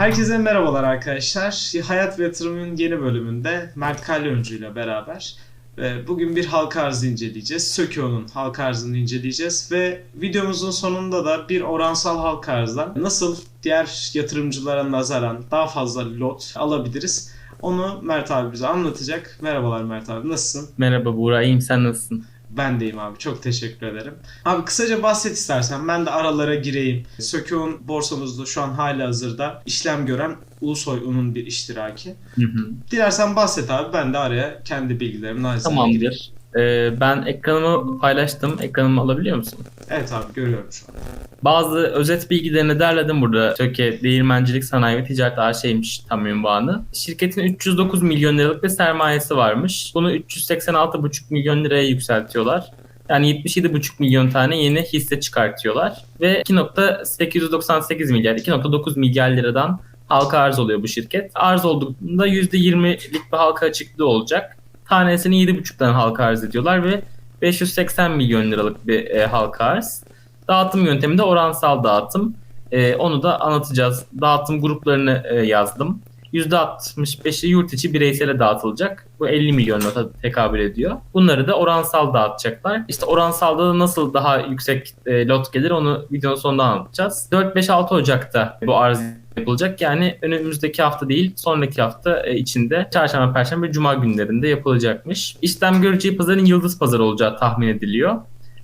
Herkese merhabalar arkadaşlar. Hayat ve Yatırım'ın yeni bölümünde Mert Kalyoncu ile beraber e, bugün bir halka arzı inceleyeceğiz. Sökyo'nun halka arzını inceleyeceğiz ve videomuzun sonunda da bir oransal halka arzdan nasıl diğer yatırımcılara nazaran daha fazla lot alabiliriz onu Mert abi bize anlatacak. Merhabalar Mert abi nasılsın? Merhaba Buğra, iyiyim sen nasılsın? Ben deyim abi. Çok teşekkür ederim. Abi kısaca bahset istersen. Ben de aralara gireyim. Sökyo'nun borsamızda şu an hala hazırda işlem gören Ulusoy Un'un bir iştiraki. Hı hı. Dilersen bahset abi. Ben de araya kendi bilgilerimi naçizane gireyim. Ee, ben ekranımı paylaştım. Ekranımı alabiliyor musun? Evet abi görüyorum şu an. Bazı özet bilgilerini derledim burada. Töke Değirmencilik Sanayi ve Ticaret AŞ'ymiş tam ünvanı. Şirketin 309 milyon liralık bir sermayesi varmış. Bunu 386,5 milyon liraya yükseltiyorlar. Yani 77,5 milyon tane yeni hisse çıkartıyorlar. Ve 2.898 milyar, 2.9 milyar liradan halka arz oluyor bu şirket. Arz olduğunda %20'lik bir halka açıklığı olacak. Tanesini 7.5'tan halka arz ediyorlar ve 580 milyon liralık bir e, halka arz. Dağıtım yöntemi de oransal dağıtım. E, onu da anlatacağız. Dağıtım gruplarını e, yazdım. %65'i yurt içi bireysele dağıtılacak. Bu 50 milyon nota tekabül ediyor. Bunları da oransal dağıtacaklar. İşte oransalda da nasıl daha yüksek e, lot gelir onu videonun sonunda anlatacağız. 4-5-6 Ocak'ta bu arz yapılacak. Yani önümüzdeki hafta değil, sonraki hafta e, içinde çarşamba, perşembe cuma günlerinde yapılacakmış. İşlem göreceği pazarın yıldız pazarı olacağı tahmin ediliyor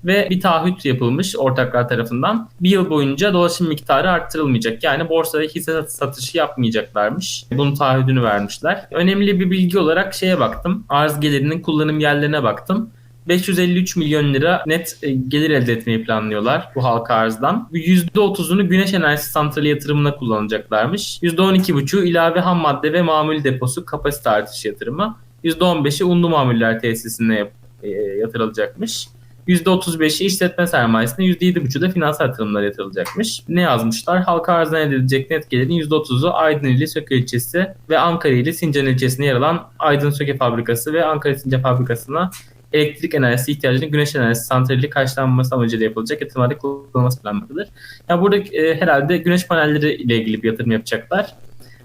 ve bir taahhüt yapılmış ortaklar tarafından. Bir yıl boyunca dolaşım miktarı arttırılmayacak. Yani borsada hisse satışı yapmayacaklarmış. Bunun taahhüdünü vermişler. Önemli bir bilgi olarak şeye baktım. Arz gelirinin kullanım yerlerine baktım. 553 milyon lira net e, gelir elde etmeyi planlıyorlar bu halka arzdan. %30'unu güneş enerjisi santrali yatırımına kullanacaklarmış. %12,5'u ilave ham madde ve mamul deposu kapasite artışı yatırımı. %15'i unlu mamuller tesisine e, yatırılacakmış. %35'i işletme sermayesine, %7,5'u da finansal yatırımlara yatırılacakmış. Ne yazmışlar? Halka arzdan elde edilecek net gelirin %30'u Aydın ili Söke ilçesi ve Ankara ili Sincan ilçesine yer alan Aydın Söke fabrikası ve Ankara Sincan fabrikasına elektrik enerjisi ihtiyacının güneş enerjisi santrali karşılanması amacıyla yapılacak yatırımlarda kullanılması planlanmaktadır. Yani burada e, herhalde güneş panelleri ile ilgili bir yatırım yapacaklar.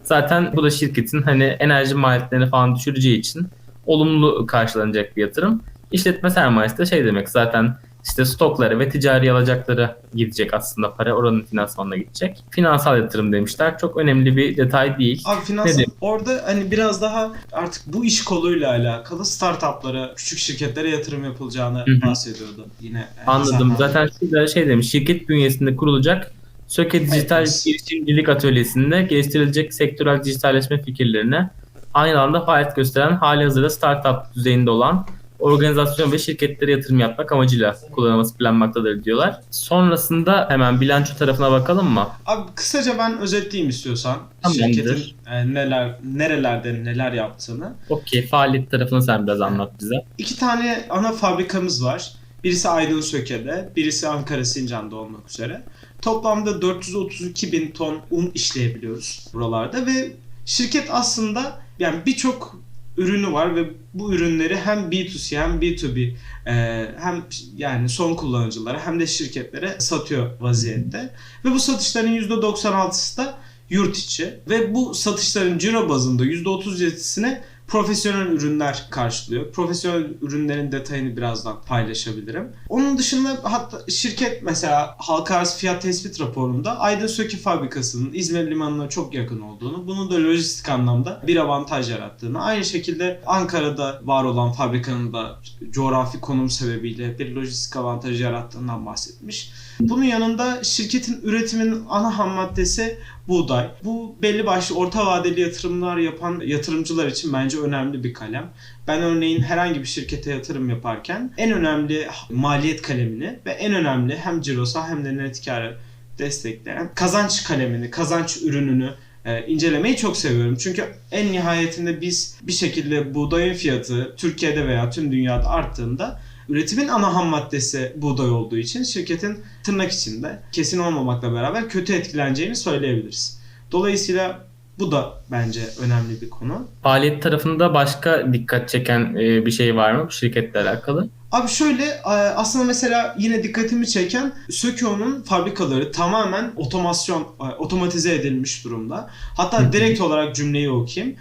Zaten bu da şirketin hani enerji maliyetlerini falan düşüreceği için olumlu karşılanacak bir yatırım. İşletme sermayesi de şey demek zaten işte stokları ve ticari alacakları gidecek aslında para oranın finansmanına gidecek. Finansal yatırım demişler. Çok önemli bir detay değil. Abi finans Ne diyeyim? orada hani biraz daha artık bu iş koluyla alakalı startuplara, küçük şirketlere yatırım yapılacağını Hı hı. bahsediyordu yine. Anladım. Zaten şurada şey demiş. Şirket bünyesinde kurulacak Söke Dijital Evet. Girişimcilik Atölyesi'nde geliştirilecek sektörel dijitalleşme fikirlerine aynı anda faaliyet gösteren hali hazırda startup düzeyinde olan organizasyon ve şirketlere yatırım yapmak amacıyla kullanılması planlanmaktadır diyorlar. Sonrasında hemen bilanço tarafına bakalım mı? Abi kısaca ben özetleyeyim istiyorsan. Tamamdır. Şirketin e, neler nerelerde neler yaptığını. Okey. Faaliyet tarafını sen biraz anlat bize. İki tane ana fabrikamız var. Birisi Aydın Söke'de, birisi Ankara Sincan'da olmak üzere. Toplamda 432 bin ton un işleyebiliyoruz buralarda ve şirket aslında yani birçok ürünü var ve bu ürünleri hem B2C hem B2B e, hem yani son kullanıcılara hem de şirketlere satıyor vaziyette. Ve bu satışların %96'sı da yurt içi ve bu satışların ciro bazında %37'sini profesyonel ürünler karşılıyor. Profesyonel ürünlerin detayını birazdan paylaşabilirim. Onun dışında hatta şirket mesela halka arz fiyat tespit raporunda Aydın Söke fabrikasının İzmir limanına çok yakın olduğunu, bunun da lojistik anlamda bir avantaj yarattığını, aynı şekilde Ankara'da var olan fabrikanın da coğrafi konum sebebiyle bir lojistik avantajı yarattığından bahsetmiş. Bunun yanında şirketin üretiminin ana ham maddesi buğday. Bu belli başlı orta vadeli yatırımlar yapan yatırımcılar için bence önemli bir kalem. Ben örneğin herhangi bir şirkete yatırım yaparken en önemli maliyet kalemini ve en önemli hem cirosa hem de net karı destekleyen kazanç kalemini, kazanç ürününü e, incelemeyi çok seviyorum. Çünkü en nihayetinde biz bir şekilde buğdayın fiyatı Türkiye'de veya tüm dünyada arttığında üretimin ana ham maddesi buğday olduğu için şirketin tırnak içinde kesin olmamakla beraber kötü etkileneceğini söyleyebiliriz. Dolayısıyla bu da bence önemli bir konu. Faaliyet tarafında başka dikkat çeken e, bir şey var mı bu şirketle alakalı? Abi şöyle e, aslında mesela yine dikkatimi çeken Sökyo'nun fabrikaları tamamen otomasyon, e, otomatize edilmiş durumda. Hatta direkt olarak cümleyi okuyayım.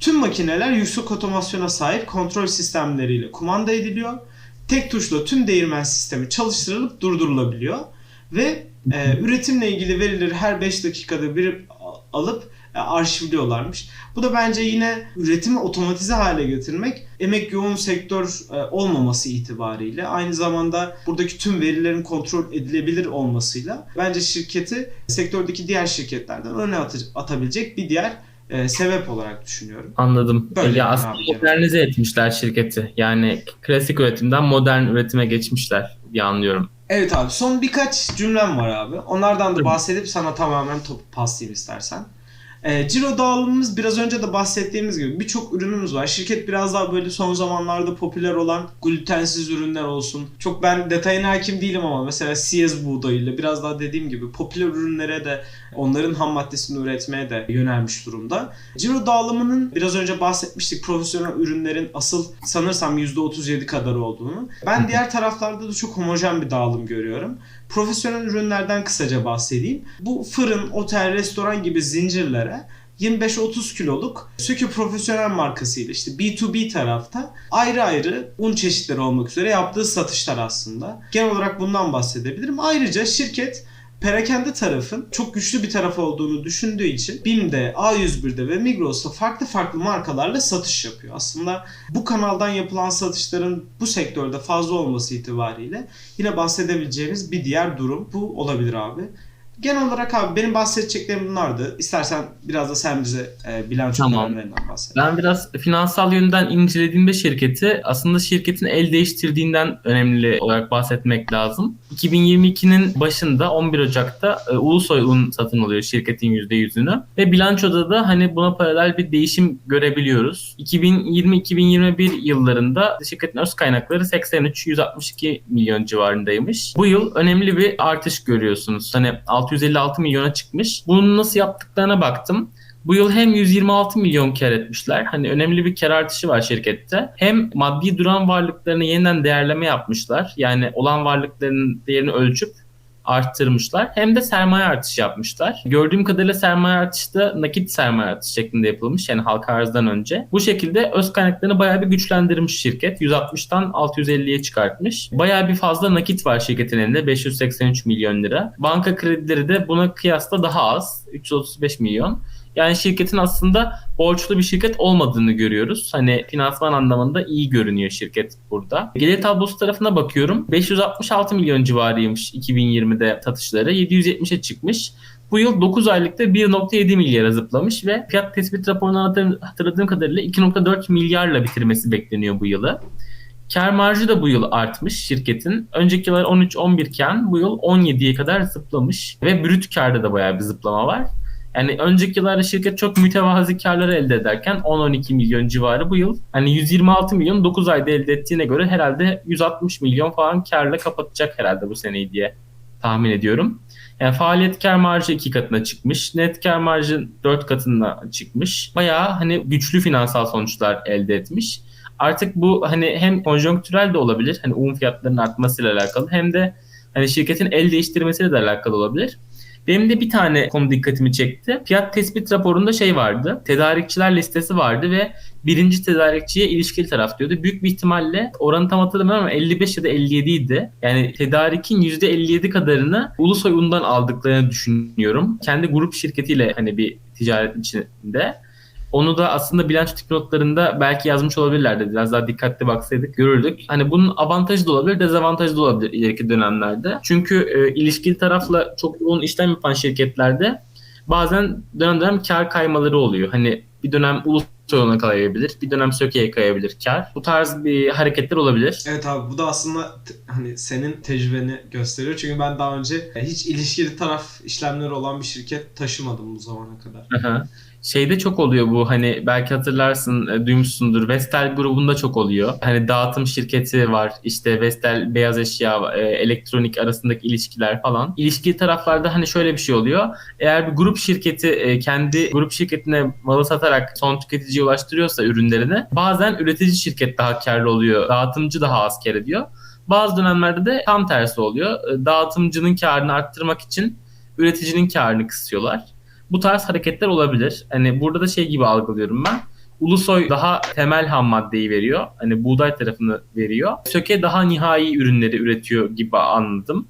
Tüm makineler yüksek otomasyona sahip kontrol sistemleriyle kumanda ediliyor. Tek tuşla tüm değirmen sistemi çalıştırılıp durdurulabiliyor. Ve e, üretimle ilgili verileri her 5 dakikada bir alıp e, arşivliyorlarmış. Bu da bence yine üretimi otomatize hale getirmek emek yoğun sektör e, olmaması itibariyle aynı zamanda buradaki tüm verilerin kontrol edilebilir olmasıyla bence şirketi sektördeki diğer şirketlerden öne atabilecek bir diğer e, sebep olarak düşünüyorum. Anladım. Böyle ya aslında genel. modernize etmişler şirketi. Yani klasik üretimden modern üretime geçmişler diye anlıyorum. Evet abi son birkaç cümlem var abi. Onlardan da bahsedip sana tamamen topu paslayayım istersen. E, ciro dağılımımız biraz önce de bahsettiğimiz gibi birçok ürünümüz var. Şirket biraz daha böyle son zamanlarda popüler olan glutensiz ürünler olsun. Çok ben detayına hakim değilim ama mesela siyez buğdayıyla biraz daha dediğim gibi popüler ürünlere de onların ham maddesini üretmeye de yönelmiş durumda. Ciro dağılımının biraz önce bahsetmiştik profesyonel ürünlerin asıl sanırsam %37 kadar olduğunu. Ben diğer taraflarda da çok homojen bir dağılım görüyorum. Profesyonel ürünlerden kısaca bahsedeyim. Bu fırın, otel, restoran gibi zincirlere 25-30 kiloluk Söke Profesyonel markasıyla işte B2B tarafta ayrı ayrı un çeşitleri olmak üzere yaptığı satışlar aslında. Genel olarak bundan bahsedebilirim. Ayrıca şirket perakende tarafın çok güçlü bir taraf olduğunu düşündüğü için BİM'de, A101'de ve Migros'ta farklı farklı markalarla satış yapıyor. Aslında bu kanaldan yapılan satışların bu sektörde fazla olması itibariyle yine bahsedebileceğimiz bir diğer durum bu olabilir abi. Genel olarak abi benim bahsedeceklerim bunlardı. İstersen biraz da sen bize e, bilanço Tamam. bahset. Ben biraz finansal yönden incelediğimde şirketi aslında şirketin el değiştirdiğinden önemli olarak bahsetmek lazım. 2022'nin başında 11 Ocak'ta e, Ulusoy Un satın alıyor şirketin %100'ünü ve bilançoda da hani buna paralel bir değişim görebiliyoruz. 2020-2021 yıllarında şirketin öz kaynakları 83-162 milyon civarındaymış. Bu yıl önemli bir artış görüyorsunuz. Hani 656 milyona çıkmış. Bunu nasıl yaptıklarına baktım. Bu yıl hem 126 milyon kar etmişler. Hani önemli bir kar artışı var şirkette. Hem maddi duran varlıklarını yeniden değerleme yapmışlar. Yani olan varlıkların değerini ölçüp arttırmışlar. Hem de sermaye artışı yapmışlar. Gördüğüm kadarıyla sermaye artışı da nakit sermaye artışı şeklinde yapılmış. Yani halka arzdan önce. Bu şekilde öz kaynaklarını bayağı bir güçlendirmiş şirket. 160'tan 650'ye çıkartmış. Bayağı bir fazla nakit var şirketin elinde. 583 milyon lira. Banka kredileri de buna kıyasla daha az. 335 milyon. Yani şirketin aslında borçlu bir şirket olmadığını görüyoruz. Hani finansman anlamında iyi görünüyor şirket burada. Gelir tablosu tarafına bakıyorum. 566 milyon civarıymış 2020'de satışları. 770'e çıkmış. Bu yıl 9 aylıkta 1.7 milyara zıplamış ve fiyat tespit raporundan hatır- hatırladığım kadarıyla 2.4 milyarla bitirmesi bekleniyor bu yılı. Kar marjı da bu yıl artmış şirketin. Önceki yıllar 13-11 iken bu yıl 17'ye kadar zıplamış ve brüt karda da bayağı bir zıplama var. Yani önceki yıllarda şirket çok mütevazi karlar elde ederken 10-12 milyon civarı bu yıl. Hani 126 milyon 9 ayda elde ettiğine göre herhalde 160 milyon falan karla kapatacak herhalde bu seneyi diye tahmin ediyorum. Yani faaliyet kar marjı iki katına çıkmış. Net kar marjı dört katına çıkmış. Bayağı hani güçlü finansal sonuçlar elde etmiş. Artık bu hani hem konjonktürel de olabilir. Hani un fiyatlarının artmasıyla alakalı hem de hani şirketin el değiştirmesiyle de alakalı olabilir. Benim de bir tane konu dikkatimi çekti. Fiyat tespit raporunda şey vardı. Tedarikçiler listesi vardı ve birinci tedarikçiye ilişkili taraf diyordu. Büyük bir ihtimalle oranı tam hatırlamıyorum ama 55 ya da 57 idi. Yani tedarikin %57 kadarını Ulusoy Un'dan aldıklarını düşünüyorum. Kendi grup şirketiyle hani bir ticaret içinde. Onu da aslında bilanço notlarında belki yazmış olabilirlerdi. Biraz daha dikkatli baksaydık görürdük. Hani bunun avantajı da olabilir, dezavantajı da olabilir ileriki dönemlerde. Çünkü e, ilişkili tarafla çok yoğun işlem yapan şirketlerde bazen dönem dönem kar kaymaları oluyor. Hani bir dönem Ulusoy'a kayabilir, bir dönem Söke'ye kayabilir kar. Bu tarz bir hareketler olabilir. Evet abi bu da aslında hani senin tecrübeni gösteriyor. Çünkü ben daha önce hiç ilişkili taraf işlemleri olan bir şirket taşımadım bu zamana kadar. Aha. Şeyde çok oluyor bu hani belki hatırlarsın e, duymuşsundur Vestel grubunda çok oluyor. Hani dağıtım şirketi var işte Vestel beyaz eşya e, elektronik arasındaki ilişkiler falan. İlişkili taraflarda hani şöyle bir şey oluyor. Eğer bir grup şirketi e, kendi grup şirketine malı satarak son tüketiciye ulaştırıyorsa ürünlerini bazen üretici şirket daha karlı oluyor. Dağıtımcı daha az kar ediyor. Bazı dönemlerde de tam tersi oluyor. Dağıtımcının karını arttırmak için üreticinin karını kısıyorlar. Bu tarz hareketler olabilir. Hani burada da şey gibi algılıyorum ben. Ulusoy daha temel ham maddeyi veriyor. Hani buğday tarafını veriyor. Söke daha nihai ürünleri üretiyor gibi anladım.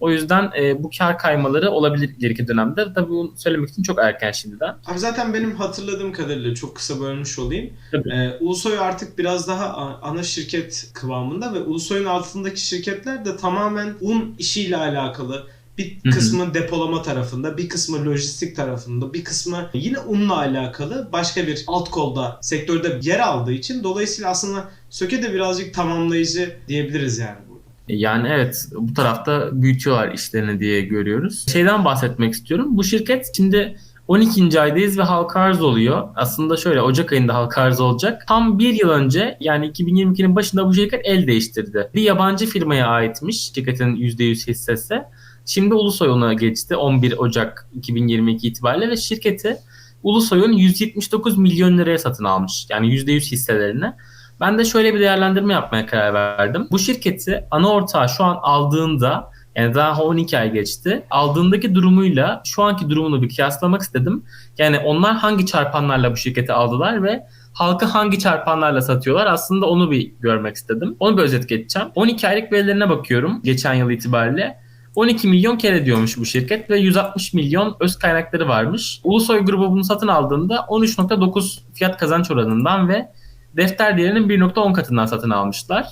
O yüzden e, bu kar kaymaları olabilir ileriki dönemde. Tabii bunu söylemek için çok erken şimdiden. Abi zaten benim hatırladığım kadarıyla çok kısa bölmüş olayım. Tabii. Ee, Ulusoy artık biraz daha ana şirket kıvamında ve Ulusoy'un altındaki şirketler de tamamen un işiyle alakalı. Bir kısmı depolama tarafında, bir kısmı lojistik tarafında, bir kısmı yine unla alakalı başka bir alt kolda sektörde yer aldığı için dolayısıyla aslında Söke de birazcık tamamlayıcı diyebiliriz yani burada. Yani evet bu tarafta büyütüyorlar işlerini diye görüyoruz. Şeyden bahsetmek istiyorum. Bu şirket şimdi 12. aydayız ve halka arz oluyor. Aslında şöyle Ocak ayında halka arz olacak. Tam bir yıl önce yani 2022'nin başında bu şirket el değiştirdi. Bir yabancı firmaya aitmiş şirketin %100 hissesi. Şimdi Ulusoy ona geçti 11 Ocak 2022 itibariyle ve şirketi Ulusoy'un 179 milyon liraya satın almış. Yani %100 hisselerini. Ben de şöyle bir değerlendirme yapmaya karar verdim. Bu şirketi ana ortağı şu an aldığında yani daha 12 ay geçti. Aldığındaki durumuyla şu anki durumunu bir kıyaslamak istedim. Yani onlar hangi çarpanlarla bu şirketi aldılar ve halka hangi çarpanlarla satıyorlar aslında onu bir görmek istedim. Onu bir özet geçeceğim. 12 aylık verilerine bakıyorum geçen yıl itibariyle. 12 milyon kere ediyormuş bu şirket ve 160 milyon öz kaynakları varmış. Ulusoy grubu bunu satın aldığında 13.9 fiyat kazanç oranından ve defter değerinin 1.10 katından satın almışlar.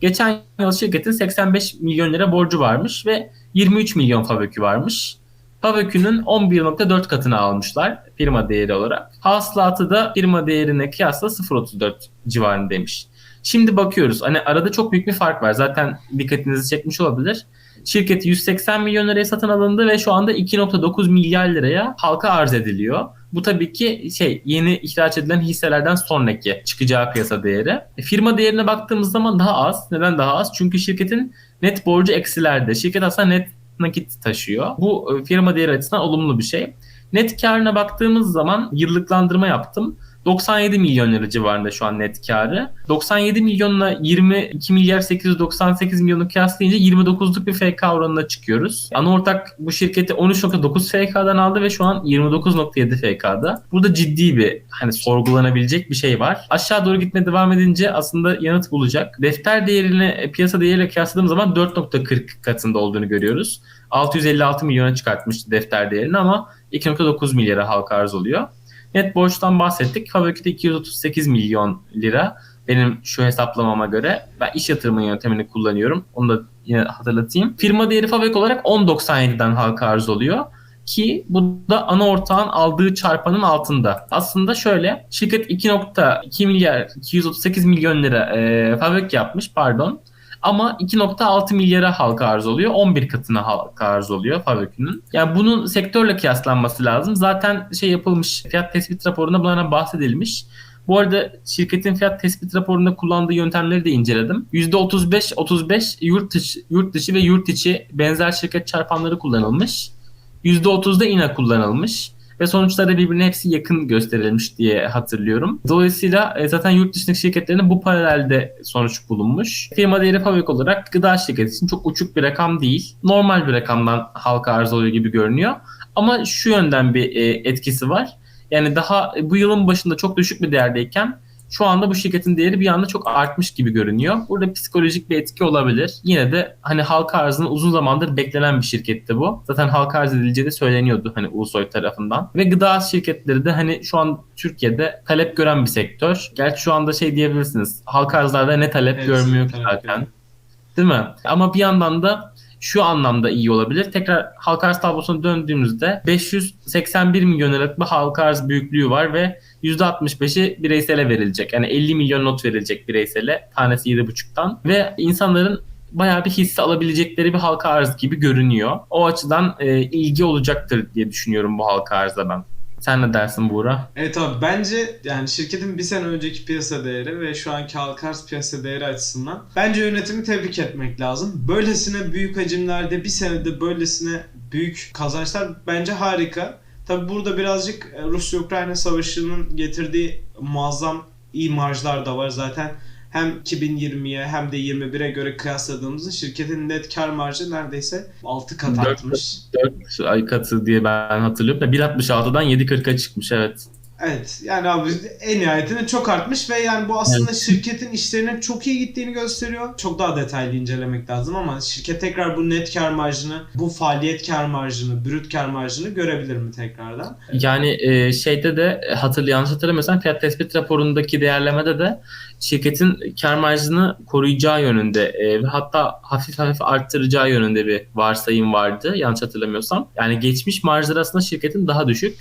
Geçen yıl şirketin 85 milyon lira borcu varmış ve 23 milyon fabökü varmış. Fabökünün 11.4 katını almışlar firma değeri olarak. Hasılatı da firma değerine kıyasla 0.34 civarındaymış. Şimdi bakıyoruz. Hani arada çok büyük bir fark var. Zaten dikkatinizi çekmiş olabilir. Şirket 180 milyon liraya satın alındı ve şu anda 2.9 milyar liraya halka arz ediliyor. Bu tabii ki şey yeni ihraç edilen hisselerden sonraki çıkacağı piyasa değeri. E, firma değerine baktığımız zaman daha az. Neden daha az? Çünkü şirketin net borcu eksilerde. Şirket aslında net nakit taşıyor. Bu e, firma değeri açısından olumlu bir şey. Net karına baktığımız zaman yıllıklandırma yaptım. 97 milyon lira civarında şu an net karı. 97 milyonla 22 milyar 898 milyonu kıyaslayınca 29'luk bir FK oranına çıkıyoruz. Ana ortak bu şirketi 13.9 FK'dan aldı ve şu an 29.7 FK'da. Burada ciddi bir hani sorgulanabilecek bir şey var. Aşağı doğru gitmeye devam edince aslında yanıt bulacak. Defter değerini piyasa değeriyle kıyasladığımız zaman 4.40 katında olduğunu görüyoruz. 656 milyona çıkartmıştı defter değerini ama 2.9 milyara halka arz oluyor. Net borçtan bahsettik. Fabrikte 238 milyon lira. Benim şu hesaplamama göre ben iş yatırımı yöntemini kullanıyorum. Onu da yine hatırlatayım. Firma değeri fabrik olarak 10.97'den halka arz oluyor. Ki bu da ana ortağın aldığı çarpanın altında. Aslında şöyle şirket 2.2 milyar 238 milyon lira e, fabrik yapmış pardon. Ama 2.6 milyara halka arz oluyor. 11 katına halka arz oluyor fabrikinin. Yani bunun sektörle kıyaslanması lazım. Zaten şey yapılmış fiyat tespit raporunda bunlardan bahsedilmiş. Bu arada şirketin fiyat tespit raporunda kullandığı yöntemleri de inceledim. %35-35 yurt dışı, yurt dışı ve yurt içi benzer şirket çarpanları kullanılmış. %30'da INA kullanılmış ve sonuçlarda birbirine hepsi yakın gösterilmiş diye hatırlıyorum. Dolayısıyla e, zaten yurt dışındaki şirketlerin bu paralelde sonuç bulunmuş. Firma değeri fabrik olarak gıda şirketi için çok uçuk bir rakam değil. Normal bir rakamdan halka arz oluyor gibi görünüyor. Ama şu yönden bir e, etkisi var. Yani daha bu yılın başında çok düşük bir değerdeyken şu anda bu şirketin değeri bir anda çok artmış gibi görünüyor. Burada psikolojik bir etki olabilir. Yine de hani halka arzının uzun zamandır beklenen bir şirketti bu. Zaten halka arz edileceği de söyleniyordu hani Ulusoy tarafından. Ve gıda şirketleri de hani şu an Türkiye'de talep gören bir sektör. Gerçi şu anda şey diyebilirsiniz. Halka arzlarda ne talep Evet, görmüyor talep zaten. Değil mi? Ama bir yandan da şu anlamda iyi olabilir. Tekrar halka arz tablosuna döndüğümüzde 581 milyon liralık bir halka arz büyüklüğü var ve %65'i bireysele verilecek. Yani 50 milyon not verilecek bireysele. Tanesi 7,5'tan. Ve insanların bayağı bir hisse alabilecekleri bir halka arz gibi görünüyor. O açıdan e, ilgi olacaktır diye düşünüyorum bu halka arza ben. Sen ne dersin Buğra? Evet abi bence yani şirketin bir sene önceki piyasa değeri ve şu anki halka arz piyasa değeri açısından bence yönetimi tebrik etmek lazım. Böylesine büyük hacimlerde bir senede böylesine büyük kazançlar bence harika. Tabi burada birazcık e, Rusya-Ukrayna savaşının getirdiği muazzam iyi marjlar da var. Zaten hem 2020'ye hem de 21'e göre kıyasladığımızda şirketin net kar marjı neredeyse 6 kat artmış. 4 ay katı diye ben hatırlıyorum. da 1.66'dan 7.40'a çıkmış evet. Evet yani abi en nihayetinde çok artmış ve yani bu aslında şirketin işlerinin çok iyi gittiğini gösteriyor. Çok daha detaylı incelemek lazım ama şirket tekrar bu net kar marjını, bu faaliyet kar marjını, brüt kar marjını görebilir mi tekrardan? Yani e, şeyde de hatırlı yanlış hatırlamıyorsam fiyat tespit raporundaki değerlemede de şirketin kar marjını koruyacağı yönünde e, ve hatta hafif hafif arttıracağı yönünde bir varsayım vardı yanlış hatırlamıyorsam. Yani geçmiş marjlar aslında şirketin daha düşük.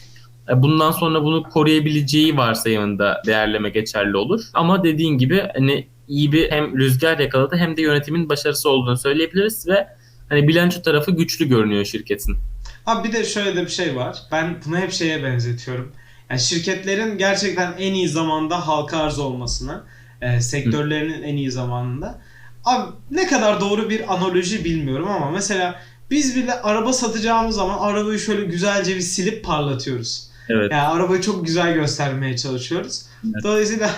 E, Bundan sonra bunu koruyabileceği varsayımında değerleme geçerli olur. Ama dediğin gibi hani iyi bir hem rüzgar yakaladı hem de yönetimin başarısı olduğunu söyleyebiliriz ve hani bilanço tarafı güçlü görünüyor şirketin. Abi bir de şöyle de bir şey var. Ben bunu hep şeye benzetiyorum. Yani şirketlerin gerçekten en iyi zamanda halka arz olmasını, e, sektörlerinin en iyi zamanında. Abi ne kadar doğru bir analoji bilmiyorum ama mesela biz bile araba satacağımız zaman arabayı şöyle güzelce bir silip parlatıyoruz. Evet. Yani arabayı çok güzel göstermeye çalışıyoruz. Evet. Dolayısıyla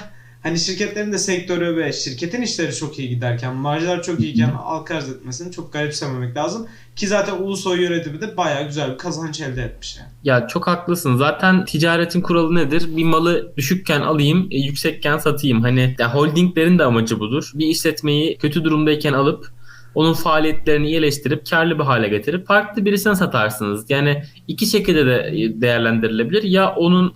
hani şirketlerin de sektörü ve şirketin işleri çok iyi giderken, marjlar çok iyiyken halka arz etmesini çok garipsememek lazım. Ki zaten Ulusoy yönetimi de bayağı güzel bir kazanç elde etmiş yani. Ya çok haklısın. Zaten ticaretin kuralı nedir? Bir malı düşükken alayım, e, yüksekken satayım. Hani ya holdinglerin de amacı budur. Bir işletmeyi kötü durumdayken alıp onun faaliyetlerini iyileştirip karlı bir hale getirip farklı birisine satarsınız. Yani iki şekilde de değerlendirilebilir. Ya onun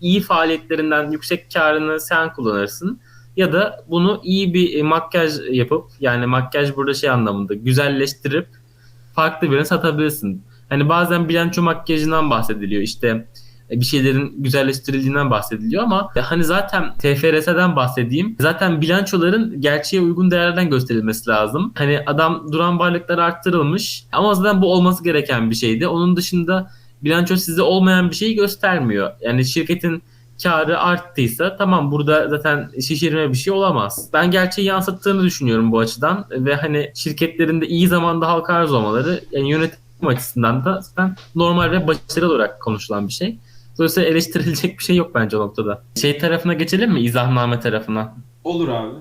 iyi faaliyetlerinden yüksek karını sen kullanırsın ya da bunu iyi bir makyaj yapıp yani makyaj burada şey anlamında güzelleştirip farklı birine satabilirsin. Hani bazen bilanço makyajından bahsediliyor. İşte bir şeylerin güzelleştirildiğinden bahsediliyor ama e, hani zaten TFRS'den bahsedeyim. Zaten bilançoların gerçeğe uygun değerlerden gösterilmesi lazım. Hani adam duran varlıklar arttırılmış ama zaten bu olması gereken bir şeydi. Onun dışında bilanço size olmayan bir şeyi göstermiyor. Yani şirketin karı arttıysa tamam burada zaten şişirme bir şey olamaz. Ben gerçeği yansıttığını düşünüyorum bu açıdan ve hani şirketlerin de iyi zamanda halka arz olmaları yani yönetim açısından da zaten normal ve başarılı olarak konuşulan bir şey. Dolayısıyla eleştirilecek bir şey yok bence o noktada. Şey tarafına geçelim mi? İzahname tarafına. Olur abi.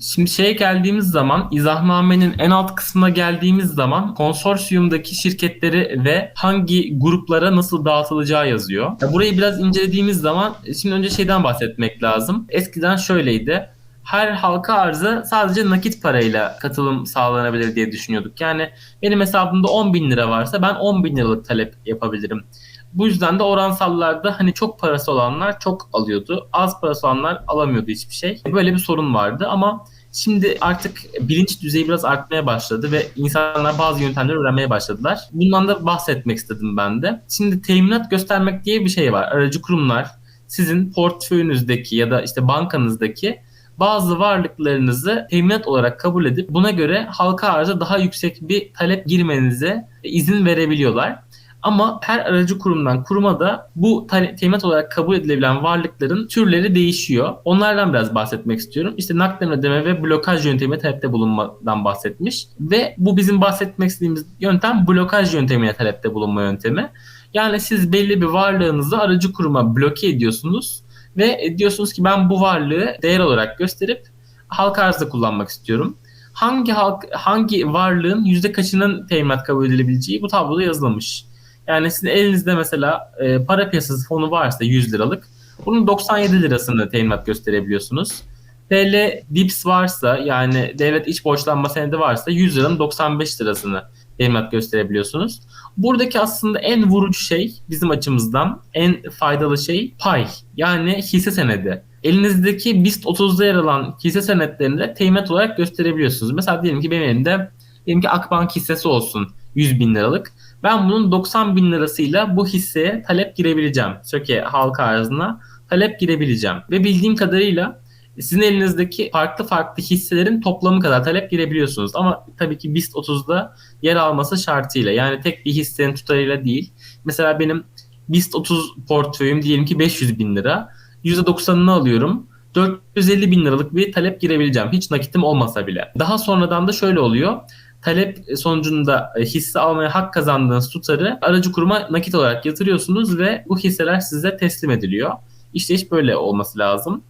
Şimdi şeye geldiğimiz zaman izahnamenin en alt kısmına geldiğimiz zaman konsorsiyumdaki şirketleri ve hangi gruplara nasıl dağıtılacağı yazıyor. Ya burayı biraz incelediğimiz zaman şimdi önce şeyden bahsetmek lazım. Eskiden şöyleydi. Her halka arza sadece nakit parayla katılım sağlanabilir diye düşünüyorduk. Yani benim hesabımda 10 bin lira varsa ben 10 bin liralık talep yapabilirim. Bu yüzden de oransallarda hani çok parası olanlar çok alıyordu. Az parası olanlar alamıyordu hiçbir şey. Böyle bir sorun vardı ama şimdi artık bilinç düzeyi biraz artmaya başladı ve insanlar bazı yöntemleri öğrenmeye başladılar. Bundan da bahsetmek istedim ben de. Şimdi teminat göstermek diye bir şey var. Aracı kurumlar sizin portföyünüzdeki ya da işte bankanızdaki bazı varlıklarınızı teminat olarak kabul edip buna göre halka arza daha yüksek bir talep girmenize izin verebiliyorlar. Ama her aracı kurumdan kuruma da bu te- teminat olarak kabul edilebilen varlıkların türleri değişiyor. Onlardan biraz bahsetmek istiyorum. İşte nakden ödeme ve blokaj yöntemi talepte bulunmadan bahsetmiş. Ve bu bizim bahsetmek istediğimiz yöntem blokaj yöntemine talepte bulunma yöntemi. Yani siz belli bir varlığınızı aracı kuruma bloke ediyorsunuz ve diyorsunuz ki ben bu varlığı değer olarak gösterip halka arzda kullanmak istiyorum. Hangi halk hangi varlığın yüzde kaçının teminat kabul edilebileceği bu tabloda yazılmış. Yani sizin elinizde mesela e, para piyasası fonu varsa 100 liralık bunun 97 lirasını teminat gösterebiliyorsunuz. TL DIPS varsa yani devlet iç borçlanma senedi varsa 100 liranın 95 lirasını teminat gösterebiliyorsunuz. Buradaki aslında en vurucu şey bizim açımızdan en faydalı şey pay yani hisse senedi. Elinizdeki BIST 30'da yer alan hisse senetlerini de teminat olarak gösterebiliyorsunuz. Mesela diyelim ki benim elimde diyelim ki Akbank hissesi olsun 100 bin liralık. Ben bunun 90 bin lirasıyla bu hisseye talep girebileceğim. Söke halka arzına talep girebileceğim. Ve bildiğim kadarıyla sizin elinizdeki farklı farklı hisselerin toplamı kadar talep girebiliyorsunuz. Ama tabii ki BIST 30'da yer alması şartıyla. Yani tek bir hissenin tutarıyla değil. Mesela benim BIST 30 portföyüm diyelim ki 500 bin lira. %90'ını alıyorum. 450 bin liralık bir talep girebileceğim. Hiç nakitim olmasa bile. Daha sonradan da şöyle oluyor talep sonucunda e, hisse almaya hak kazandığınız tutarı aracı kuruma nakit olarak yatırıyorsunuz ve bu hisseler size teslim ediliyor. İşleyiş böyle olması lazım.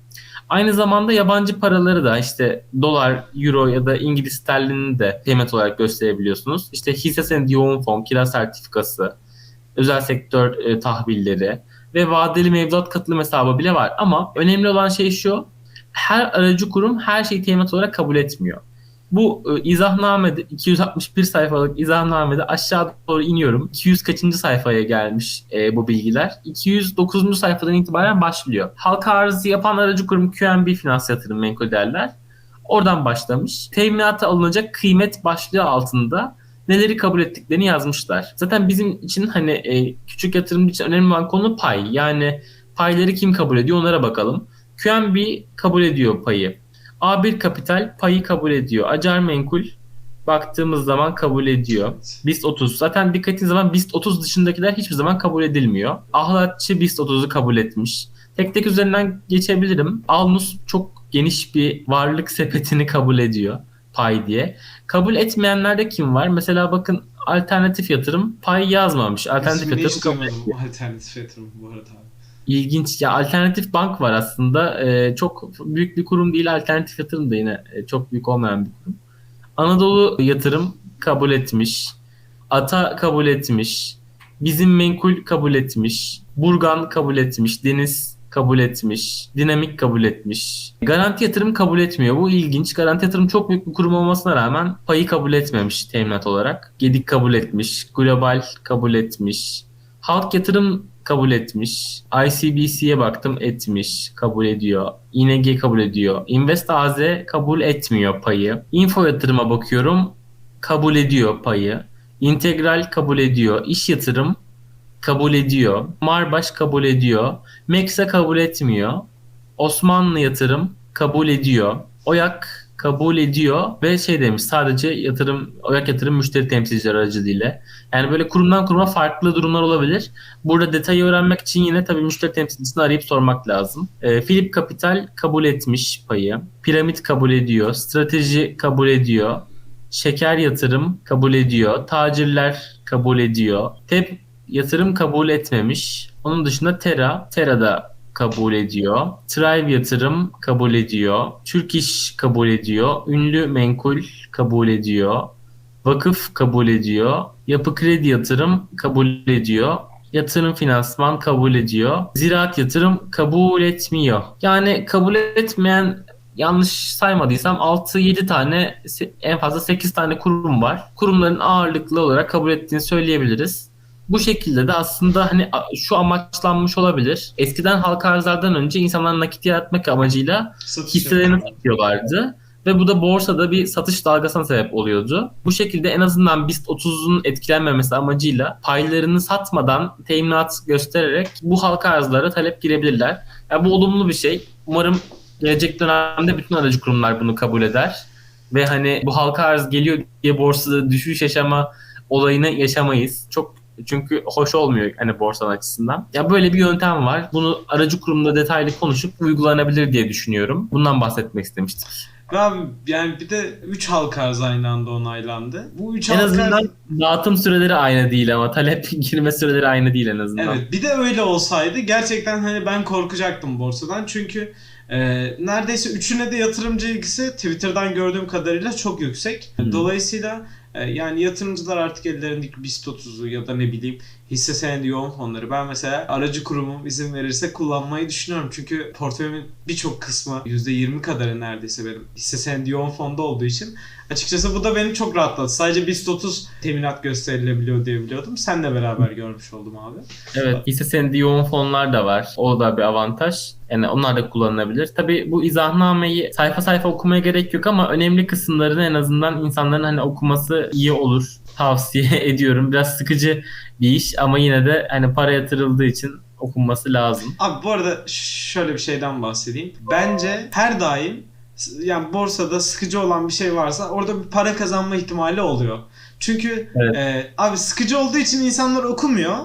Aynı zamanda yabancı paraları da işte dolar, euro ya da İngiliz sterlini de temet olarak gösterebiliyorsunuz. İşte hisse senedi yoğun fon, kira sertifikası, özel sektör e, tahvilleri ve vadeli mevduat katılım hesabı bile var. Ama önemli olan şey şu, her aracı kurum her şeyi teminat olarak kabul etmiyor. Bu e, izahnamede 261 sayfalık izahnamede aşağı doğru iniyorum. 200 kaçıncı sayfaya gelmiş e, bu bilgiler. 209. sayfadan itibaren başlıyor. Halka arzı yapan aracı kurum QNB Finans Yatırım Menkul Değerler. Oradan başlamış. Teminata alınacak kıymet başlığı altında neleri kabul ettiklerini yazmışlar. Zaten bizim için hani e, küçük yatırımcı için önemli olan konu pay. Yani payları kim kabul ediyor onlara bakalım. QNB kabul ediyor payı. A1 Kapital payı kabul ediyor. Acar Menkul baktığımız zaman kabul ediyor. BIST 30. Zaten dikkatiniz zaman BIST 30 dışındakiler hiçbir zaman kabul edilmiyor. Ahlatçı BIST 30'u kabul etmiş. Tek tek üzerinden geçebilirim. Alnus çok geniş bir varlık sepetini kabul ediyor pay diye. Kabul etmeyenlerde kim var? Mesela bakın alternatif yatırım pay yazmamış. Alternatif İsmini yatırım kabul etmiyor. alternatif yatırım bu arada abi. İlginç. Ya alternatif bank var aslında. Ee, çok büyük bir kurum değil. Alternatif yatırım da yine e, çok büyük olmayan bir kurum. Anadolu yatırım kabul etmiş. Ata kabul etmiş. Bizim menkul kabul etmiş. Burgan kabul etmiş. Deniz kabul etmiş. Dinamik kabul etmiş. Garanti yatırım kabul etmiyor. Bu ilginç. Garanti yatırım çok büyük bir kurum olmasına rağmen payı kabul etmemiş teminat olarak. Gedik kabul etmiş. Global kabul etmiş. Halk yatırım kabul etmiş. ICBC'ye baktım etmiş. Kabul ediyor. ING kabul ediyor. Invest AZ kabul etmiyor payı. Info yatırıma bakıyorum. Kabul ediyor payı. İntegral kabul ediyor. İş yatırım kabul ediyor. Marbaş kabul ediyor. Meksa kabul etmiyor. Osmanlı yatırım kabul ediyor. Oyak kabul ediyor ve şey demiş sadece yatırım Oyak yatırım müşteri temsilcileri aracılığıyla. Yani böyle kurumdan kuruma farklı durumlar olabilir. Burada detayı öğrenmek için yine tabii müşteri temsilcisini arayıp sormak lazım. E, Philip Capital kabul etmiş payı. Piramit kabul ediyor. Strateji kabul ediyor. Şeker yatırım kabul ediyor. Tacirler kabul ediyor. TEP yatırım kabul etmemiş. Onun dışında Terra, Terra da kabul ediyor. Thrive yatırım kabul ediyor. Türk İş kabul ediyor. Ünlü menkul kabul ediyor. Vakıf kabul ediyor. Yapı kredi yatırım kabul ediyor. Yatırım finansman kabul ediyor. Ziraat yatırım kabul etmiyor. Yani kabul etmeyen yanlış saymadıysam 6-7 tane en fazla 8 tane kurum var. Kurumların ağırlıklı olarak kabul ettiğini söyleyebiliriz. Bu şekilde de aslında hani şu amaçlanmış olabilir. Eskiden halka arzlardan önce insanlar nakit yaratmak amacıyla Satış hisselerini satıyorlardı. Ve bu da borsada bir satış dalgasına sebep oluyordu. Bu şekilde en azından BIST 30'un etkilenmemesi amacıyla paylarını satmadan teminat göstererek bu halka arzlara talep girebilirler. Yani bu olumlu bir şey. Umarım gelecek dönemde bütün aracı kurumlar bunu kabul eder. Ve hani bu halka arz geliyor diye borsada düşüş yaşama olayını yaşamayız. Çok çünkü hoş olmuyor hani borsanın açısından. Ya böyle bir yöntem var. Bunu aracı kurumda detaylı konuşup uygulanabilir diye düşünüyorum. Bundan bahsetmek istemiştik. Abi yani bir de 3 halka arz aynı anda onaylandı. Bu 3 En halka azından dağıtım süreleri aynı değil ama talep girme süreleri aynı değil en azından. Evet bir de öyle olsaydı gerçekten hani ben korkacaktım borsadan. Çünkü e, neredeyse üçüne de yatırımcı ilgisi Twitter'dan gördüğüm kadarıyla çok yüksek. Hı. Dolayısıyla yani yatırımcılar artık ellerindeki BIST 30'u ya da ne bileyim hisse senedi yoğun fonları. Ben mesela aracı kurumum izin verirse kullanmayı düşünüyorum. Çünkü portföyümün birçok kısmı %20 kadarı neredeyse benim hisse senedi yoğun fonda olduğu için açıkçası bu da beni çok rahatlattı. Sadece BIST 30 teminat gösterilebiliyor diye biliyordum. Senle beraber görmüş oldum abi. Evet, hisse senedi yoğun fonlar da var. O da bir avantaj. Yani onlar da kullanılabilir. Tabii bu izahnameyi sayfa sayfa okumaya gerek yok ama önemli kısımlarını en azından insanların hani okuması iyi olur. Tavsiye ediyorum. Biraz sıkıcı bir iş ama yine de hani para yatırıldığı için okunması lazım. Abi bu arada şöyle bir şeyden bahsedeyim. Bence her daim yani borsada sıkıcı olan bir şey varsa orada bir para kazanma ihtimali oluyor. Çünkü Evet. e, abi sıkıcı olduğu için insanlar okumuyor.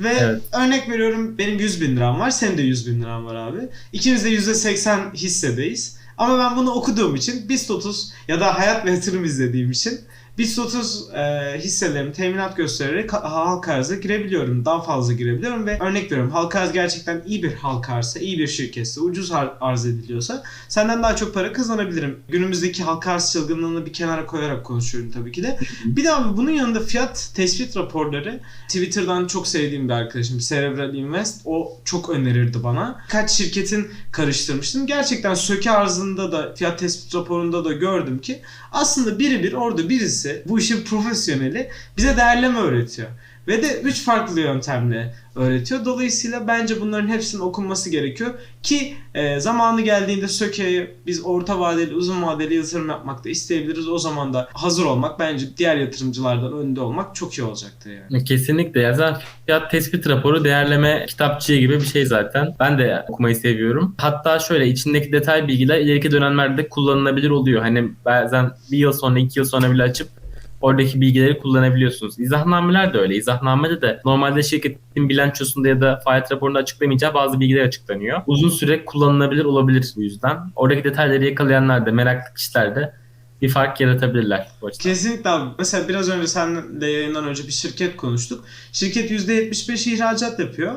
Ve Evet. örnek veriyorum benim 100 bin liram var. Senin de 100 bin liram var abi. İkimiz de %80 hissedeyiz. Ama ben bunu okuduğum için BIST 30 ya da hayat ve yatırım izlediğim için BIST 30 e, hisselerimi teminat göstererek ka- halka arza girebiliyorum. Daha fazla girebiliyorum ve örnek veriyorum halka arz gerçekten iyi bir halka arzsa, iyi bir şirketse, ucuz har- arz ediliyorsa senden daha çok para kazanabilirim. Günümüzdeki halka arz çılgınlığını bir kenara koyarak konuşuyorum tabii ki de. Bir de abi bunun yanında fiyat tespit raporları Twitter'dan çok sevdiğim bir arkadaşım Cerebral Invest o çok önerirdi bana. Kaç şirketin karıştırmıştım. Gerçekten söke arzında da fiyat tespit raporunda da gördüm ki aslında biri bir orada birisi bu işin profesyoneli bize değerleme öğretiyor. Ve de üç farklı yöntemle öğretiyor. Dolayısıyla bence bunların hepsinin okunması gerekiyor. Ki e, zamanı geldiğinde Söke'ye biz orta vadeli, uzun vadeli yatırım yapmak da isteyebiliriz. O zaman da hazır olmak bence diğer yatırımcılardan önde olmak çok iyi olacaktır yani. Kesinlikle ya. Zaten fiyat tespit raporu değerleme kitapçığı gibi bir şey zaten. Ben de okumayı seviyorum. Hatta şöyle içindeki detay bilgiler ileriki dönemlerde kullanılabilir oluyor. Hani bazen bir yıl sonra iki yıl sonra bile açıp oradaki bilgileri kullanabiliyorsunuz. İzahnameler de öyle. İzahnamede de normalde şirketin bilançosunda ya da faaliyet raporunda açıklamayacağı bazı bilgiler açıklanıyor. Uzun süre kullanılabilir olabilir bu yüzden. Oradaki detayları yakalayanlar da meraklı kişiler de bir fark yaratabilirler. Kesinlikle abi. Mesela biraz önce seninle yayından önce bir şirket konuştuk. Şirket %75 ihracat yapıyor.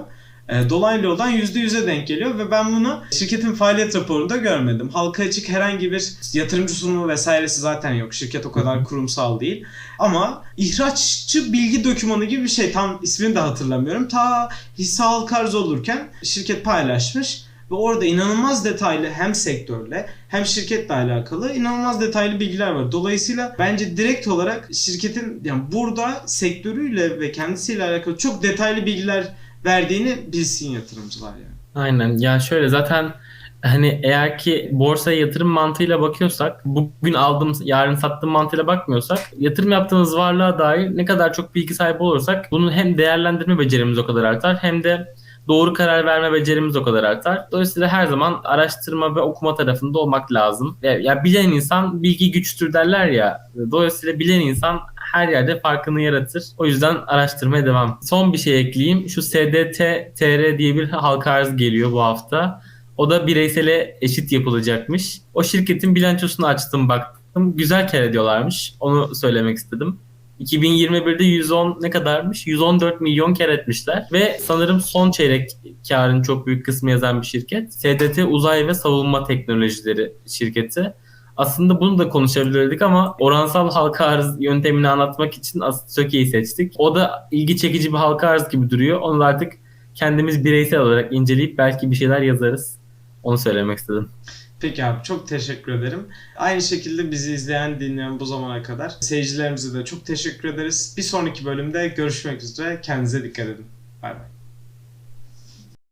E, dolaylı yoldan %100'e denk geliyor ve ben bunu şirketin faaliyet raporunda görmedim. Halka açık herhangi bir yatırımcı sunumu vesairesi zaten yok. Şirket o kadar kurumsal değil. Ama ihraççı bilgi dokümanı gibi bir şey. Tam ismini de hatırlamıyorum. Ta hisse halka arz olurken şirket paylaşmış. Ve orada inanılmaz detaylı hem sektörle hem şirketle alakalı inanılmaz detaylı bilgiler var. Dolayısıyla bence direkt olarak şirketin yani burada sektörüyle ve kendisiyle alakalı çok detaylı bilgiler verdiğini bilsin yatırımcılar yani. Aynen. Ya şöyle zaten hani eğer ki borsaya yatırım mantığıyla bakıyorsak, bugün aldım, yarın sattım mantığıyla bakmıyorsak, yatırım yaptığımız varlığa dair ne kadar çok bilgi sahibi olursak bunun hem değerlendirme becerimiz o kadar artar hem de doğru karar verme becerimiz o kadar artar. Dolayısıyla her zaman araştırma ve okuma tarafında olmak lazım. Ya, ya bilen insan bilgi güçtür derler ya. Dolayısıyla bilen insan her yerde farkını yaratır. O yüzden araştırmaya devam. Son bir şey ekleyeyim. Şu SDT TR diye bir halka arz geliyor bu hafta. O da bireysele eşit yapılacakmış. O şirketin bilançosunu açtım baktım. Güzel kar ediyorlarmış. Onu söylemek istedim. 2021'de 110 ne kadarmış? 114 milyon kar etmişler. Ve sanırım son çeyrek karın çok büyük kısmı yazan bir şirket. SDT Uzay ve Savunma Teknolojileri şirketi. Aslında bunu da konuşabilirdik ama oransal halka arz yöntemini anlatmak için Söke'yi seçtik. O da ilgi çekici bir halka arz gibi duruyor. Onu da artık kendimiz bireysel olarak inceleyip belki bir şeyler yazarız. Onu söylemek istedim. Peki abi çok teşekkür ederim. Aynı şekilde bizi izleyen, dinleyen bu zamana kadar seyircilerimize de çok teşekkür ederiz. Bir sonraki bölümde görüşmek üzere. Kendinize dikkat edin. Bay bay.